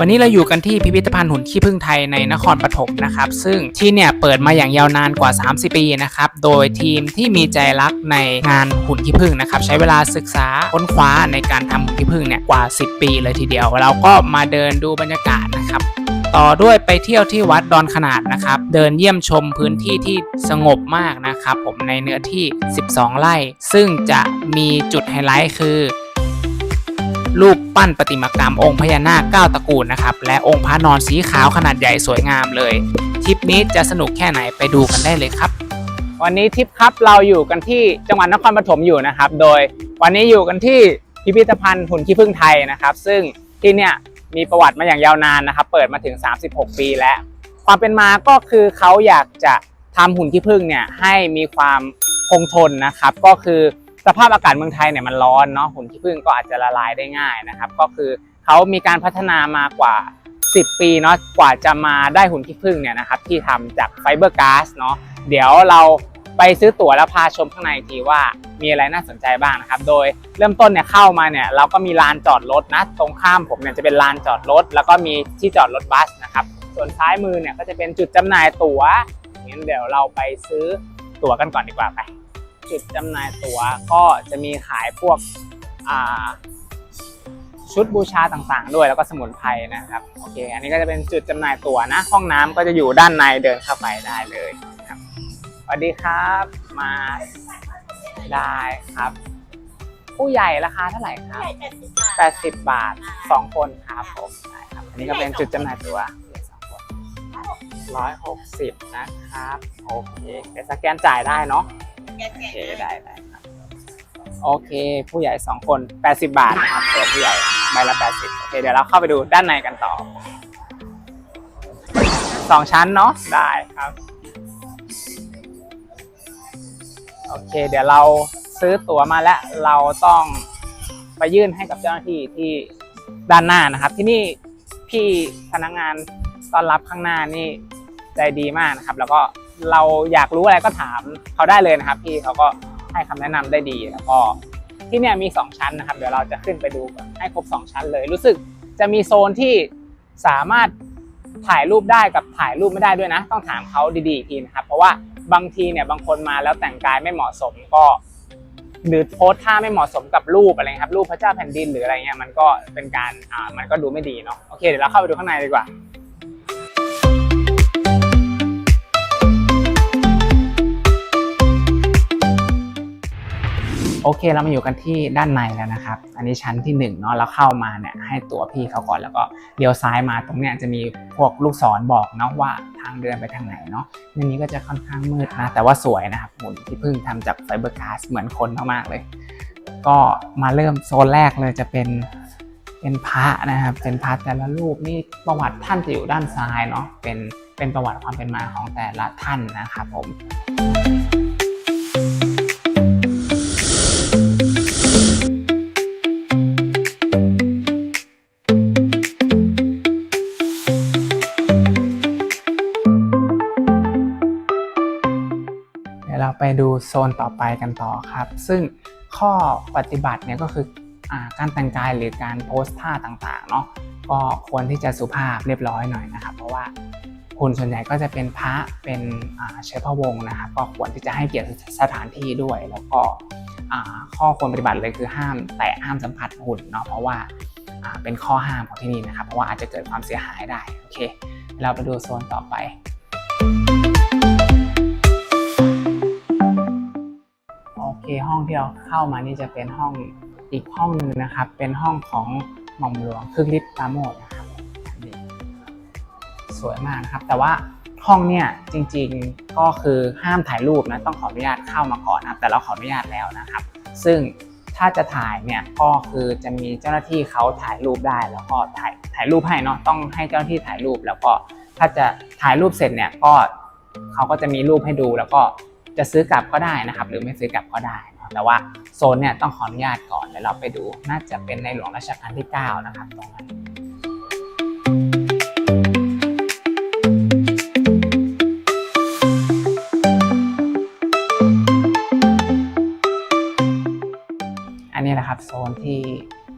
วันนี้เราอยู่กันที่พิพิธภัณฑ์หุ่นขี้ผึ้งไทยในนครปฐมนะครับ ซึ่งที่เนี่ยเปิดมาอย่างยาวนานกว่า 30 ปีนะครับ โดยทีมที่มีใจรักในงานหุ่นขี้ผึ้งนะครับ ใช้เวลาศึกษาค้นคว้าในการทำหุ่นขี้ผึ้งเนี่ยกว่า 10 ปีเลยทีเดียว เราก็มาเดินดูบรรยากาศนะครับต่อด้วยไปเที่ยวที่วัดดอนขนาดนะครับ เดินเยี่ยมชมพื้นที่ที่สงบมากนะครับ ผมในเนื้อที่ 12 ไร่ ซึ่งจะมีจุดไฮไลท์คือ รูปปั้นประติมากรรมองค์พญานาคเก้าตระกูลนะครับ และองค์พระนอนสีขาวขนาดใหญ่สวยงามเลยทริปนี้จะสนุกแค่ไหนไปดูกันได้เลยครับ วันนี้ทริปครับเราอยู่กันที่จังหวัดนครปฐมอยู่นะครับ โดยวันนี้อยู่กันที่พิพิธภัณฑ์หุ่นขี้ผึ้งไทยนะครับ ซึ่งที่เนี่ยมีประวัติมาอย่างยาวนานนะครับ เปิดมาถึง 36 ปีแล้ว ความเป็นมาก็คือเขาอยากจะทำหุ่นขี้ผึ้งเนี่ยให้มีความคงทนนะครับ ก็คือ สภาพอากาศเมืองไทยเนี่ยมันร้อนเนาะหุ่นขี้ผึ้งก็อาจจะละลายได้ง่ายนะครับ ก็คือเขามีการพัฒนามากว่า 10 ปีเนาะกว่าจะมาได้หุ่นขี้ผึ้งเนี่ยนะครับที่ทำจากไฟเบอร์ก๊าซเนาะเดี๋ยวเราไปซื้อตั๋วแล้วพาชมข้างในทีว่ามีอะไรน่าสนใจบ้างนะครับ โดยเริ่มต้นเนี่ยเข้ามาเนี่ยเราก็มีลานจอดรถนะตรงข้ามผมเนี่ยจะเป็นลานจอดรถ แล้วก็มีที่จอดรถบัสนะครับ ส่วนซ้ายมือเนี่ยก็จะเป็นจุดจำหน่ายตั๋วงั้นเดี๋ยวเราไปซื้อตั๋วกันก่อนดีกว่าไป จุดจำหน่ายตั๋วก็จะมีขายพวกอ่าชุดบูชาต่างๆ ด้วยแล้วก็สมุนไพรนะครับโอเคอันนี้ก็จะเป็นจุดจำหน่ายตั๋วนะ ห้องน้ำก็จะอยู่ด้านในเดินเข้าไปได้เลยครับสวัสดีครับมาได้ครับ ผู้ใหญ่ราคาเท่าไหร่ครับ 80 บาท 2 คนครับผมได้ครับอันนี้ก็เป็นจุดจำหน่ายตั๋วสองคน160นะครับ โอเคเดี๋ยวสแกนจ่ายได้เนาะ โอเคได้ได้ครับโอเค ผู้ใหญ่2คน 80 บาทนะครับตัวผู้ใหญ่ใบละ 80 โอเค เดี๋ยวเราเข้าไปดูด้านในกันต่อสองชั้นเนาะได้ครับ โอเค เดี๋ยวเราซื้อตั๋วมาแล้วเราต้องไปยื่นให้กับเจ้าหน้าที่ที่ด้านหน้านะครับ ที่นี่พี่พนักงานต้อนรับข้างหน้านี่ใจดีมากนะครับ แล้วก็ เราอยากรู้อะไรก็ถามเขาได้เลยนะครับพี่เขาก็ให้คำแนะนำได้ดีแล้วก็ที่เนี่ยมี 2 ชั้นนะครับ เดี๋ยวเราจะขึ้นไปดูให้ครบ 2 ชั้นเลย รู้สึกจะมีโซนที่สามารถถ่ายรูปได้กับถ่ายรูปไม่ได้ด้วยนะ ต้องถามเขาดีๆอีกทีนะครับ เพราะว่าบางทีเนี่ยบางคนมาแล้วแต่งกายไม่เหมาะสมก็หรือโพสท่าไม่เหมาะสมกับรูปอะไรครับรูปพระเจ้าแผ่นดินหรืออะไรเงี้ยมันก็เป็นการอ่ามันก็ดูไม่ดีเนาะโอเคเดี๋ยวเราเข้าไปดูข้างในดีกว่า เคเรามาอยู่กันที่ด้านในแล้วนะครับ อันนี้ชั้นที่1เนาะแล้วเข้ามาเนี่ยให้ตัวพี่เขาก่อนแล้วก็เลี้ยวซ้ายมาตรงเนี้ยจะมีพวกลูกศรบอกเนาะว่าทางเดินไปทางไหนเนาะในนี้ก็จะค่อนข้างมืดนะแต่ว่าสวยนะครับหุ่นที่เพิ่งทำจากไฟเบอร์ก๊าซเหมือนคนมากๆเลย ก็มาเริ่มโซนแรกเลยจะเป็นเป็นพระนะครับเป็นพระแต่ละรูปนี่ประวัติท่านจะอยู่ด้านซ้ายเนาะเป็นเป็นประวัติความเป็นมาของแต่ละท่านนะครับผม ไปดูโซนต่อไปกันต่อครับ ซึ่งข้อปฏิบัติเนี่ยก็คืออการแต่งกายหรือการโพสท่าต่างๆเนาะก็ควรที่จะสุภาพเรียบร้อยหน่อยนะครับ เพราะว่าหุ่นส่วนใหญ่ก็จะเป็นพระเป็นเชื้อพระวงศ์นะครับก็ควรที่จะให้เกียรติสถานที่ด้วย แล้วก็ข้อควรปฏิบัติเลยคือห้ามแตะห้ามสัมผัสหุ่นเนาะเพราะว่าเป็นข้อห้ามของที่นี่นะครับ เพราะว่าอาจจะเกิดความเสียหายได้โอเค เราไปดูโซนต่อไป เคห้องที่เราเข้ามานี่จะเป็นห้องอีกห้องหนึ่งนะครับ เป็นห้องของหม่อมหลวงคึกฤทธิ์ปราโมทนะครับสวยมากนะครับ แต่ว่าห้องเนี่ยจริงๆก็คือห้ามถ่ายรูปนะต้องขออนุญาตเข้ามาก่อนนะแต่เราขออนุญาตแล้วนะครับ ซึ่งถ้าจะถ่ายเนี่ยก็คือจะมีเจ้าหน้าที่เขาถ่ายรูปได้แล้วก็ถ่ายถ่ายรูปให้เนาะต้องให้เจ้าหน้าที่ถ่ายรูปแล้วก็ถ้าจะถ่ายรูปเสร็จเนี่ยก็เขาก็จะมีรูปให้ดูแล้วก็ จะซื้อกลับก็ได้นะครับ หรือไม่ซื้อกลับก็ได้เนอะแต่ว่าโซนเนี่ยต้องขออนุญาตก่อนเดี๋ยวเราไปดูน่าจะเป็นในหลวงรัชกาลที่ 9 นะครับตรงนั้นอันนี้แหละครับโซนที่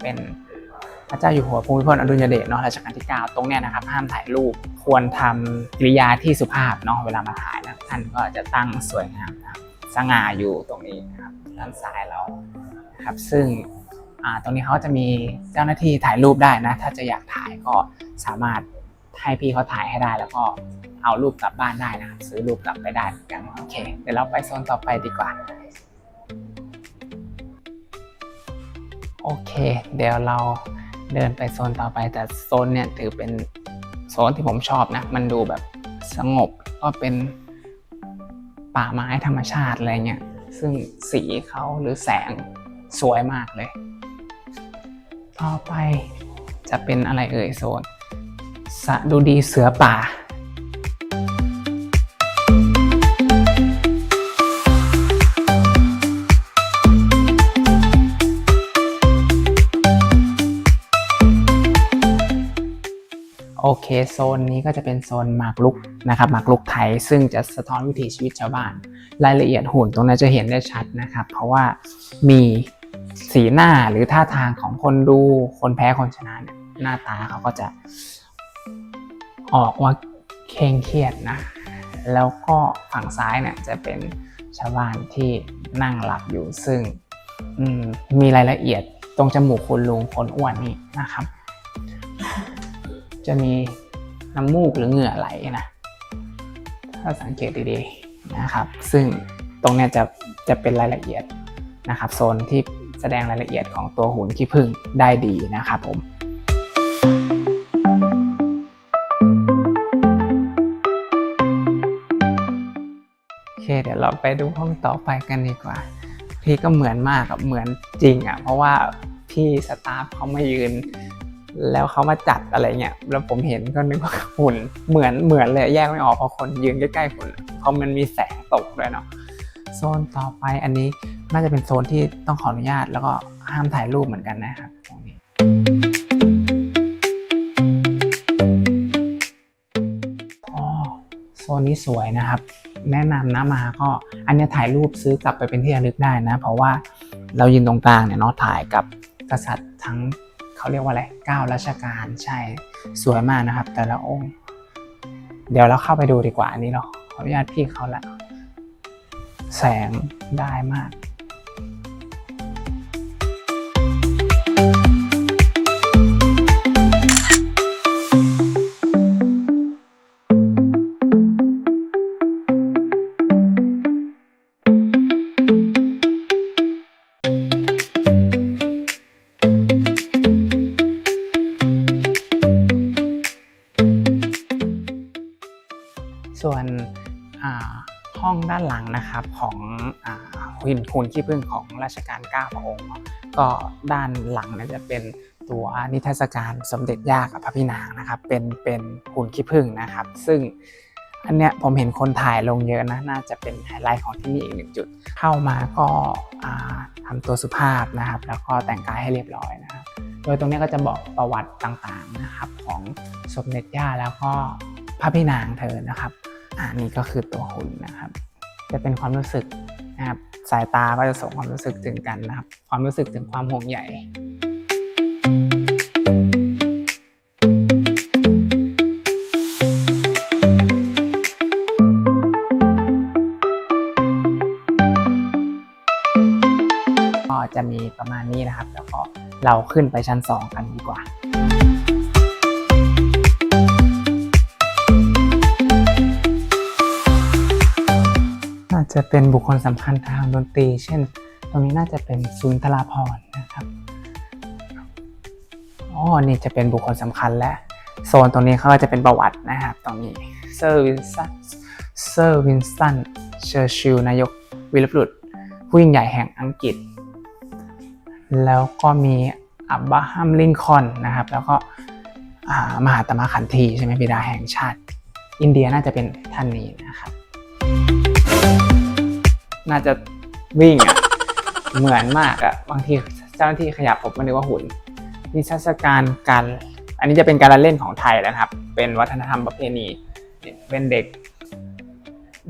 เป็นพระเจ้าจ้าอยู่หัวภูมิพลอดุลยเดชเนาะรัชกาลที่ 9 ตรงเนี้ยนะครับห้ามถ่ายรูปควรทำกิริยาที่สุภาพเนาะเวลามาถ่ายนะ ท่านก็จะตั้งสวยงามนะครับสง่าอยู่ตรงนี้นะครับด้านซ้ายเราครับซึ่งตรงนี้เขาจะมีเจ้าหน้าที่ถ่ายรูปได้นะ ถ้าจะอยากถ่ายก็สามารถให้พี่เขาถ่ายให้ได้ แล้วก็เอารูปกลับบ้านได้นะครับซื้อรูปกลับไปได้เหมือนกันโอเค เดี๋ยวเราไปโซนต่อไปดีกว่าโอเค เดี๋ยวเราเดินไปโซนต่อไปแต่โซนเนี่ยถือเป็นโซนที่ผมชอบนะ มันดูแบบสงบก็เป็น ป่าไม้ธรรมชาติอะไรเงี้ยซึ่งสีเขาหรือแสงสวยมากเลย ต่อไปจะเป็นอะไรเอ่ยโซนสะดูดีเสือป่า โอเคโซนนี้ก็จะเป็นโซนหมากรุกนะครับหมากรุกไทยซึ่งจะสะท้อนวิถีชีวิตชาวบ้าน รายละเอียดหุ่นตรงนั้นจะเห็นได้ชัดนะครับ เพราะว่ามีสีหน้าหรือท่าทางของคนดูคนแพ้คนชนะหน้าตาเขาก็จะออกว่าเคร่งเครียดนะ แล้วก็ฝั่งซ้ายเนี่ยจะเป็นชาวบ้านที่นั่งหลับอยู่ซึ่งมมีรายละเอียดตรงจมูกคนลุงคนอ้วนนี่นะครับ จะมีน้ำมูกหรือเหงื่อไหลนะถ้าสังเกตดีๆนะครับ ซึ่งตรงนี้จะจะเป็นรายละเอียดนะครับ โซนที่แสดงรายละเอียดของตัวหุ่นขี้ผึ้งได้ดีนะครับผมโอเคเดี๋ยวเราไปดูห้องต่อไปกันดีกว่า พี่ก็เหมือนมากกับเหมือนจริงอะเพราะว่าพี่สตาฟเขามายืน แล้วเขามาจัดอะไรเงี้ย แล้วผมเห็นก็นึกว่าหุ่น เหมือนเหมือนเลยแยกไม่ออกเพราะคนยืนใกล้ๆหุ่นเพราะมันมีแสงตกด้วยเนาะ โซนต่อไปอันนี้น่าจะเป็นโซนที่ต้องขออนุญาต แล้วก็ห้ามถ่ายรูปเหมือนกันนะครับตรงนี้โซนนี้สวยนะครับ แนะนำนะมาก็อันนี้ถ่ายรูปซื้อกลับไปเป็นที่ระลึกได้นะ เพราะว่าเรายืนตรงกลางเนี่ยเนาะถ่ายกับกษัตริย์ทั้ง เขาเรียกว่าอะไรเก้าราชการใช่สวยมากนะครับ แต่ละองค์ เดี๋ยวเราเข้าไปดูดีกว่าอันนี้เนาะขออนุญาตพี่เขาละ แสงได้มาก หุ่นขี้ผึ้งของรัชกาล9พระองค์ ก็ด้านหลังเนี่ยจะเป็นตัวนิทรรศการสมเด็จย่ากับพระพี่นางนะครับ เป็นเป็นหุ่นขี้ผึ้งนะครับ ซึ่งอันเนี้ยผมเห็นคนถ่ายลงเยอะนะ น่าจะเป็นไฮไลท์ของที่นี่อีกหนึ่งจุด เข้ามาก็อ่าทำตัวสุภาพนะครับ แล้วก็แต่งกายให้เรียบร้อยนะครับ โดยตรงนี้ก็จะบอกประวัติต่างๆนะครับของสมเด็จย่าแล้วก็พระพี่นางเธอนะครับอ่านี่ก็คือตัวหุ่นนะครับ จะเป็นความรู้สึก นะครับสายตาก็จะส่งความรู้สึกถึงกันนะครับ ความรู้สึกถึงความห่วงใยก็จะมีประมาณนี้นะครับ แล้วก็เราขึ้นไปชั้น 2 กันดีกว่า จะเป็นบุคคลสำคัญทางดนตรี เช่น ตรงนี้น่าจะเป็นสุนทราพรนะครับอ๋อนี่จะเป็นบุคคลสำคัญและโซนตรงนี้เขาก็จะเป็นประวัตินะครับตรงนี้เซอร์วินสันเซอร์วินสันเชอร์ชิลนายกวีรบุรุษผู้ยิ่งใหญ่แห่งอังกฤษ แล้วก็มีอับบราฮัมลินคอนนะครับ แล้วก็มหาตมะขันธีใช่ไหมบิดาแห่งชาติ อินเดียน่าจะเป็นท่านนี้นะครับ น่าจะวิ่งอะเหมือนมากอะบางทีเจ้าหน้าที่ขยับผมก็นึกว่าหุ่นนิทรรศการการ อันนี้จะเป็นการละเล่นของไทยแล้วนะครับ เป็นวัฒนธรรมประเพณีเนี่ยเป็นเด็ก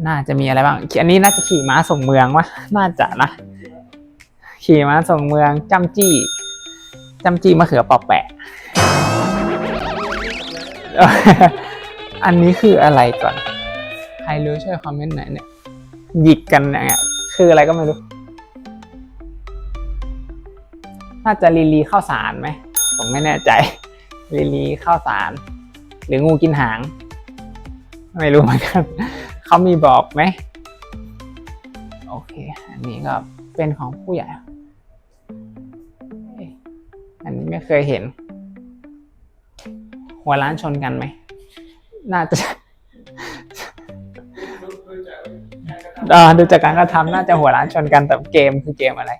น่าจะมีอะไรบ้างอันนี้น่าจะขี่ม้าส่งเมืองวะน่าจะนะขี่ม้าส่งเมืองจำจี้จำจี้มะเขือปอแปะ อันนี้คืออะไรก่อน ใครรู้ช่วยคอมเมนต์หน่อยเนี่ย หยิกกันเนี่ยคืออะไรก็ไม่รู้ น่าจะลีลีข้าวสารไหม ผมไม่แน่ใจ ลีลีข้าวสาร หรืองูกินหาง ไม่รู้เหมือนกัน เขามีบอกไหม โอเค อันนี้ก็เป็นของผู้ใหญ่ อันนี้ไม่เคยเห็น หัวร้านชนกันไหม น่าจะ ดูจากการกระทำน่าจะหัวร้านชนกันแต่เกมคือเกมอะไร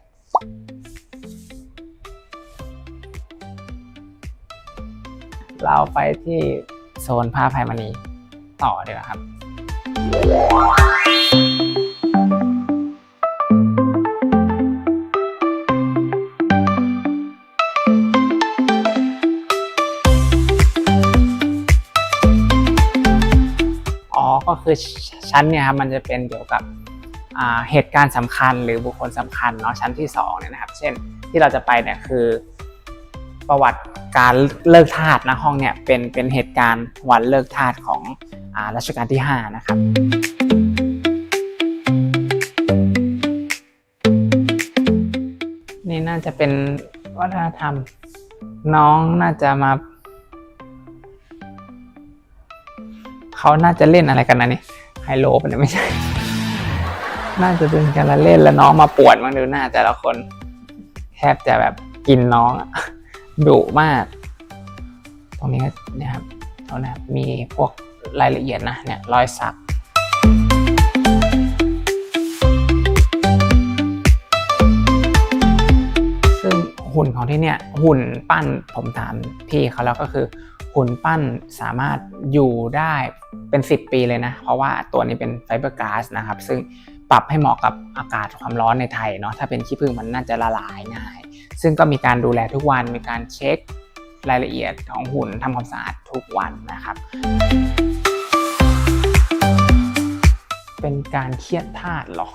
เราไปที่โซนผ้าไพมณีต่อดีกว่าครับ ก็คือชั้นเนี่ยครับมันจะเป็นเกี่ยวกับเหตุการณ์สำคัญหรือบุคคลสำคัญเนาะชั้นที่สองเนี่ยนะครับ เช่นที่เราจะไปเนี่ยคือประวัติการเลิกทาสนะห้องเนี่ยเป็นเป็นเหตุการณ์วันเลิกทาสของอรัชกาลที่ 5 นะครับนี่น่าจะเป็นวัฒนธรรมน้องน่าจะมา เขาน่าจะเล่นอะไรกันนะนี่ไฮโลปะเนี่ยไม่ใช่ น่าจะเป็นการละเล่นแล้วน้องมาปวดมั้งดูหน้าแต่ละคนแทบจะแบบกินน้องดุมาก ตรงนี้ก็นี่ยครับเขานะครับมีพวกรายละเอียดนะเนี่ยรอยสักซึ่งหุ่นของที่เนี่ยหุ่นปั้นผมถามพี่เขาแล้วก็คือ หุ่นปั้นสามารถอยู่ได้เป็น 10 ปีเลยนะ เพราะว่าตัวนี้เป็นไฟเบอร์ก๊าซนะครับ ซึ่งปรับให้เหมาะกับอากาศความร้อนในไทยเนาะถ้าเป็นขี้ผึ้งมันน่าจะละลายง่าย ซึ่งก็มีการดูแลทุกวันมีการเช็ครายละเอียดของหุ่นทำความสะอาดทุกวันนะครับ เป็นการเครียดธาตุหรอก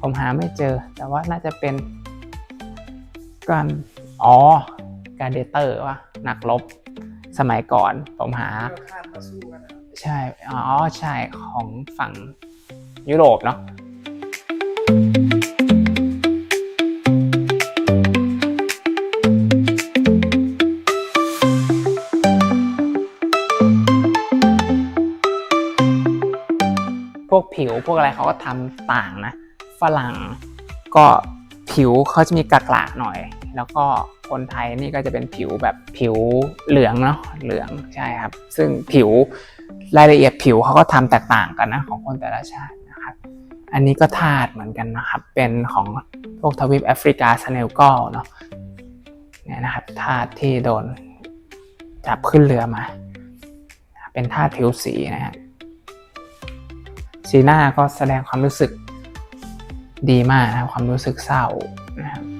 ผมหาไม่เจอ แต่ว่าน่าจะเป็นการอ๋อการเดเตอร์ว่ะนักรบ สมัยก่อนผมหา ใช่ อ๋อ ใช่ของฝั่งยุโรปเนาะพวกผิวพวกอะไรเขาก็ทำต่างนะ ฝรั่งก็ผิวเขาจะมีกระๆหน่อย แล้วก็คนไทยนี่ก็จะเป็นผิวแบบผิวเหลืองเนาะเหลืองใช่ครับ ซึ่งผิวรายละเอียดผิวเขาก็ทำแตกต่างกันนะของคนแต่ละชาตินะครับ อันนี้ก็ธาตุเหมือนกันนะครับ เป็นของพวกทวีปแอฟริกาสเนลกอลเนาะเนี่ยนะครับธาตุที่โดนจับขึ้นเรือมา เป็นธาตุผิวสีนะฮะสีหน้าก็แสดงความรู้สึกดีมากนะครับความรู้สึกเศร้านะครับ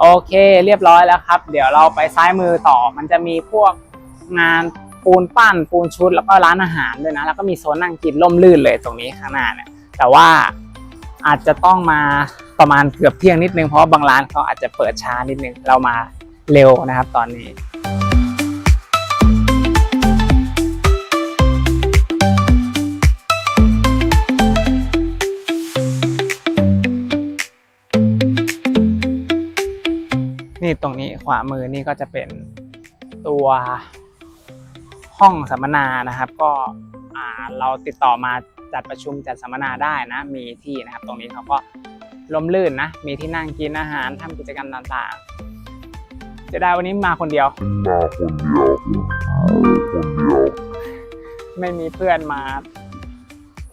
โอเคเรียบร้อยแล้วครับ เดี๋ยวเราไปซ้ายมือต่อมันจะมีพวกงานปูนปั้นปูนชุดแล้วก็ร้านอาหารด้วยนะ แล้วก็มีโซนนั่งกินร่มรื่นเลยตรงนี้ข้างหน้าเนี่ยแต่ว่าอาจจะต้องมาประมาณเกือบเที่ยงนิดนึงเพราะบางร้านเขาอาจจะเปิดช้านิดนึงเรามาเร็วนะครับตอนนี้ นี่ตรงนี้ขวามือนี่ก็จะเป็นตัวห้องสัมมนานะครับ ก็อ่าเราติดต่อมาจัดประชุมจัดสัมมนาได้นะ มีที่นะครับ ตรงนี้เขาก็ร่มรื่นนะ มีที่นั่งกินอาหารทำกิจกรรมต่างๆจะได้วันนี้มาคนเดียว มาคนเดียวคนเดียว ไม่มีเพื่อนมา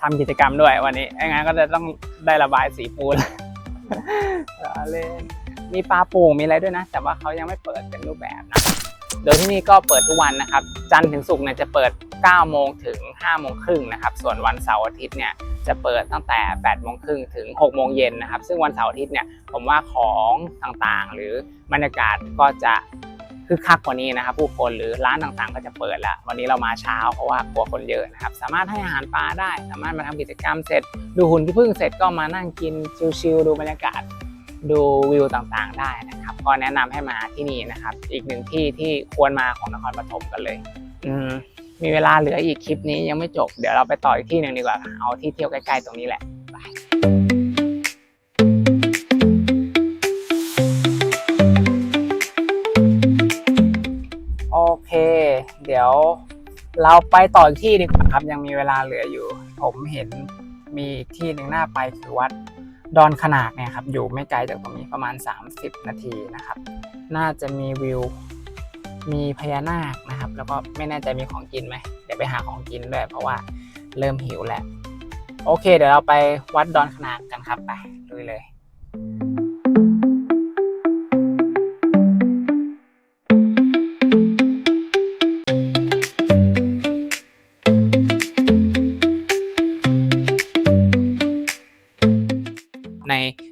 ทำกิจกรรมด้วยวันนี้งั้นก็จะต้องได้ระบายสีปูนล้อเล่น มีปลาป่งมีอะไรด้วยนะ แต่ว่าเขายังไม่เปิดเป็นรูปแบบนะ โดยที่นี่ก็เปิดทุกวันนะครับ จันทร์ถึงศุกร์เนี่ยจะเปิด 9 โมงถึง 5 โมงครึ่งนะครับ ส่วนวันเสาร์อาทิตย์เนี่ยจะเปิดตั้งแต่ 8 โมงครึ่งถึง 6 โมงเย็นนะครับ ซึ่งวันเสาร์อาทิตย์เนี่ยผมว่าของต่างๆ หรือบรรยากาศก็จะคึกคักกว่านี้นะครับ ผู้คนหรือร้านต่างๆ ก็จะเปิดแล้ววันนี้เรามาเช้าเพราะว่ากลัวคนเยอะนะครับ สามารถให้อาหารปลาได้ สามารถมาทำกิจกรรมเสร็จ ดูหุ่นที่พึ่งเสร็จก็มานั่งกินชิลๆดูบรรยากาศ ดูวิวต่างๆได้นะครับ ก็แนะนำให้มาที่นี่นะครับ อีกหนึ่งที่ที่ควรมาของนครปฐมกันเลย อืมมีเวลาเหลืออีกคลิปนี้ยังไม่จบ เดี๋ยวเราไปต่ออีกที่หนึ่งดีกว่า เอาที่เที่ยวใกล้ๆตรงนี้แหละไปโอเค เดี๋ยวเราไปต่ออีกที่ดีกว่าครับ ยังมีเวลาเหลืออยู่ ผมเห็นมีที่หนึ่งหน่าไปคือวัด ดอนขนาดเนี่ยครับอยู่ไม่ไกลจากตรงนี้ประมาณ 30 นาทีนะครับ น่าจะมีวิวมีพญานาคนะครับ แล้วก็ไม่แน่ใจมีของกินไหมเดี๋ยวไปหาของกินด้วยเพราะว่าเริ่มหิวแล้ว โอเค เดี๋ยวเราไปวัดดอนขนาดกันครับไปลุยเลย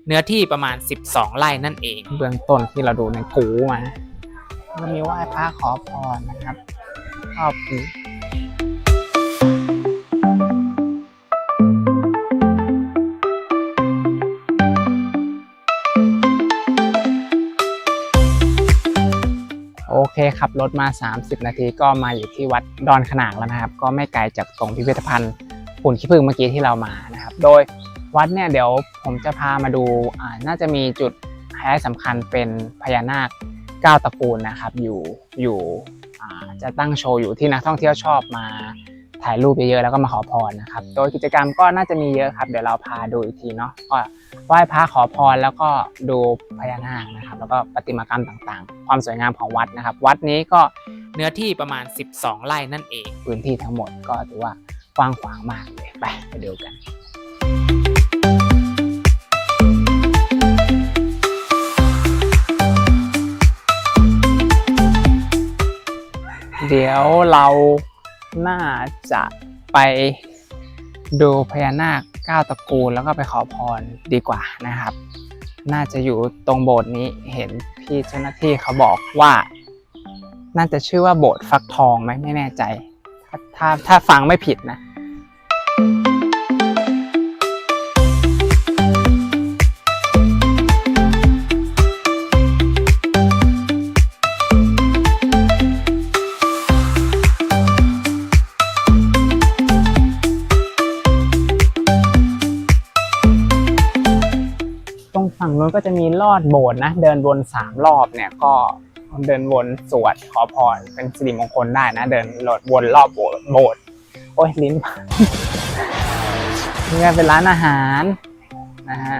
เนื้อที่ประมาณ 12 ไร่นั่นเอง เบื้องต้นที่เราดูในกูมาก็มีไหว้พระขอพรนะครับชอบดีโอเคขับรถมา 30 นาทีก็มาอยู่ที่วัดดอนขนางแล้วนะครับ ก็ไม่ไกลจากตรงพิพิธภัณฑ์หุ่นขี้ผึ้งเมื่อกี้ที่เรามานะครับ โดย วัดเนี่ยเดี๋ยวผมจะพามาดูอ่าน่าจะมีจุดไฮไลท์สำคัญเป็นพญานาคเก้าตระกูลนะครับ อยู่อยู่อ่าจะตั้งโชว์อยู่ที่นักท่องเที่ยวชอบมาถ่ายรูปเยอะๆแล้วก็มาขอพรนะครับ โดยกิจกรรมก็น่าจะมีเยอะครับ เดี๋ยวเราพาดูอีกทีเนาะก็ไหว้พระขอพรแล้วก็ดูพญานาคนะครับ แล้วก็ประติมากรรมต่างๆ ความสวยงามของวัดนะครับ วัดนี้ก็เนื้อที่ประมาณ 12 ไร่นั่นเอง พื้นที่ทั้งหมดก็ถือว่ากว้างขวางมากเลยไปไปดูกัน เราน่าจะไปดูพญานาคเก้าตระกูลแล้วก็ไปขอพรดีกว่านะครับ น่าจะอยู่ตรงโบสถ์นี้เห็นพี่เจ้าหน้าที่เขาบอกว่า น่าจะชื่อว่าโบสถ์ฟักทองไหมไม่แน่ใจ ถ้าถ้าถ้าฟังไม่ผิดนะ ฝั่งนู้นก็จะมีลอดโบสถ์นะ เดินวนสามรอบเนี่ยก็เดินวนสวดขอพรเป็นสิริมงคลได้นะ เดินหลดวนรอบโบสถ์โอ้ยลิ้นนี่เป็นร้านอาหารนะฮะ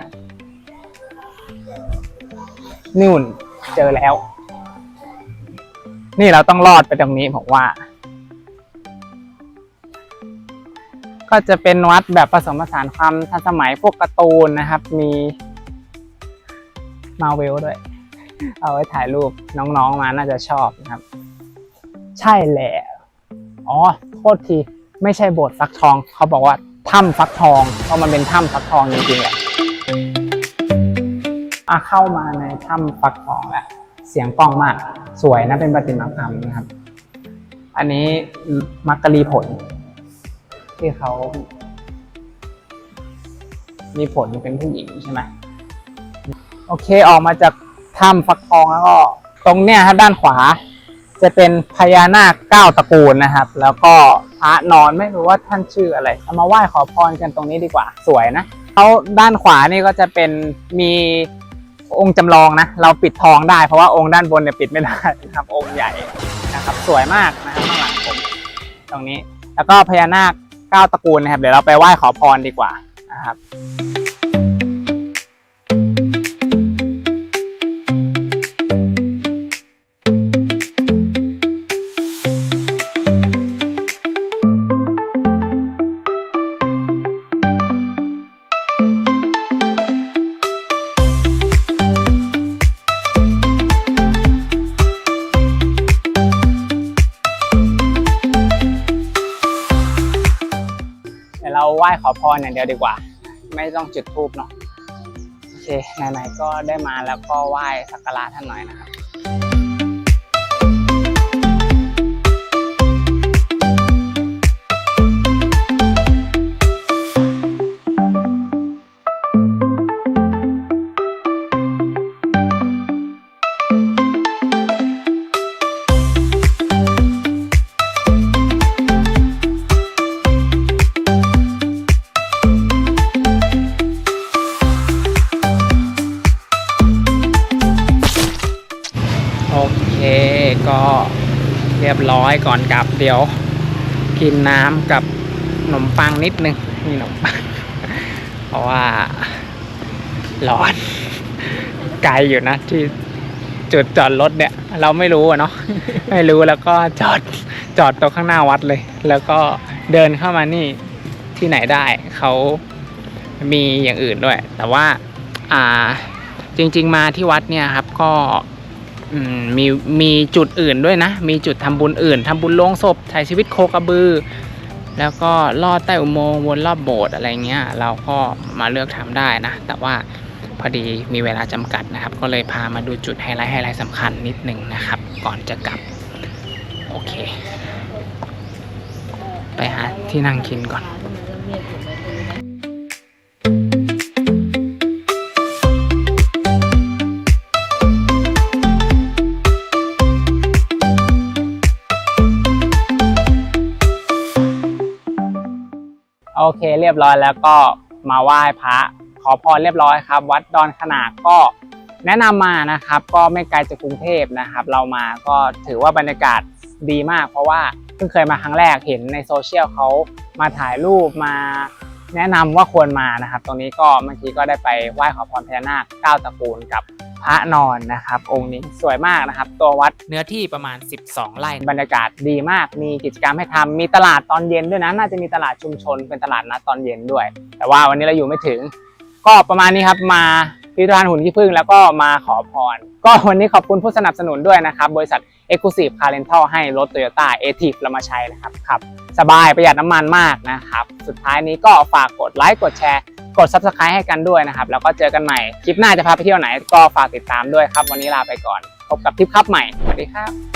นู่นเจอแล้ว นี่เราต้องรอดไปตรงนี้ผมว่า ก็จะเป็นวัดแบบผสมผสานความทันสมัยพวกการ์ตูนนะครับ มี มาเวลด้วย เอาไว้ถ่ายรูปน้องๆมาน่าจะชอบนะครับ ใช่แหละ อ๋อโทษที ไม่ใช่โบสถ์ฟักทอง เขาบอกว่าถ้ำฟักทอง เพราะมันเป็นถ้ำฟักทองจริงๆแหละอะเข้ามาในถ้ำฟักทองแล้ว เสียงกล้องมาก สวยนะเป็นประติมากรรมนะครับ อันนี้มักกะลีผล ที่เขามีผลเป็นผู้หญิงใช่ไหม โอเคออกมาจากถ้ำฟักทองแล้วก็ ตรงเนี้ยครับด้านขวา จะเป็นพญานาคเก้าตระกูลนะครับ แล้วก็พระนอนไม่รู้ว่าท่านชื่ออะไรเอามาไหว้ขอพรกันตรงนี้ดีกว่าสวยนะเขาด้านขวานี่ก็จะเป็นมีองค์จำลองนะ เราปิดทองได้เพราะว่าองค์ด้านบนเนี่ยปิดไม่ได้นะครับองค์ใหญ่นะครับ สวยมากนะครับข้างหลังผมตรงนี้ แล้วก็พญานาคเก้าตระกูลนะครับ เดี๋ยวเราไปไหว้ขอพรดีกว่านะครับ รอย่างเดียวดีกว่า ไม่ต้องจุดธูปเนาะโอเคไหนๆก็ได้มาแล้วก็ไหว้สักการะท่านหน่อยนะครับ ดี๋ยวกินน้ำกับขนมปังนิดนึงมีขนมปังเพราะว่าร้อนไกลอยู่นะที่จุดจอดรถเนี่ย เราไม่รู้อะเนาะไม่รู้แล้วก็จอดจอดตรงข้างหน้าวัดเลย แล้วก็เดินเข้ามานี่ที่ไหนได้เขามีอย่างอื่นด้วย แต่ว่าอ่าจริง ๆ มาที่วัดเนี่ยครับก็ มีมีจุดอื่นด้วยนะ มีจุดทำบุญอื่นทำบุญลงศพถ่ายชีวิตโคกระบือ แล้วก็ลอดใต้อุโมงค์วนรอบโบสถ์อะไรเงี้ย เราก็มาเลือกทำได้นะ แต่ว่าพอดีมีเวลาจำกัดนะครับ ก็เลยพามาดูจุดไฮไลท์ไฮไลท์สำคัญนิดนึงนะครับ ก่อนจะกลับ โอเค ไปหาที่นั่งกินก่อน เคเรียบร้อยแล้วก็มาไหว้พระขอพรเรียบร้อยครับ วัดดอนขนากก็แนะนำมานะครับ ก็ไม่ไกลจากกรุงเทพนะครับ เรามาก็ถือว่าบรรยากาศดีมาก เพราะว่าเพิ่งเคยมาครั้งแรกเห็นในโซเชียลเขามาถ่ายรูปมา แนะนำว่าควรมานะครับ ตรงนี้ก็เมื่อกี้ก็ได้ไปไหว้ขอพรพญานาคเก้าตระกูลกับพระนอนนะครับ องค์นี้สวยมากนะครับ ตัววัดเนื้อที่ประมาณ 12 ไร่บรรยากาศดีมาก มีกิจกรรมให้ทำมีตลาดตอนเย็นด้วยนะ น่าจะมีตลาดชุมชนเป็นตลาดนัดตอนเย็นด้วย แต่ว่าวันนี้เราอยู่ไม่ถึง ก็ประมาณนี้ครับมาพิพิธภัณฑ์หุ่นขี้ผึ้งแล้วก็มาขอพร ก็วันนี้ขอบคุณผู้สนับสนุนด้วยนะครับ บริษัท Exclusive Car Rental ให้รถ Toyota a t i v เรามาใช้นะครับขับ สบายประหยัดน้ำมันมากนะครับ สุดท้ายนี้ก็ฝากกดไลค์กดแชร์ กด Subscribe ให้กันด้วยนะครับ แล้วก็เจอกันใหม่คลิปหน้าจะพาไปเที่ยวไหน ก็ฝากติดตามด้วยครับ วันนี้ลาไปก่อน พบกับทริปครับใหม่สวัสดีครับ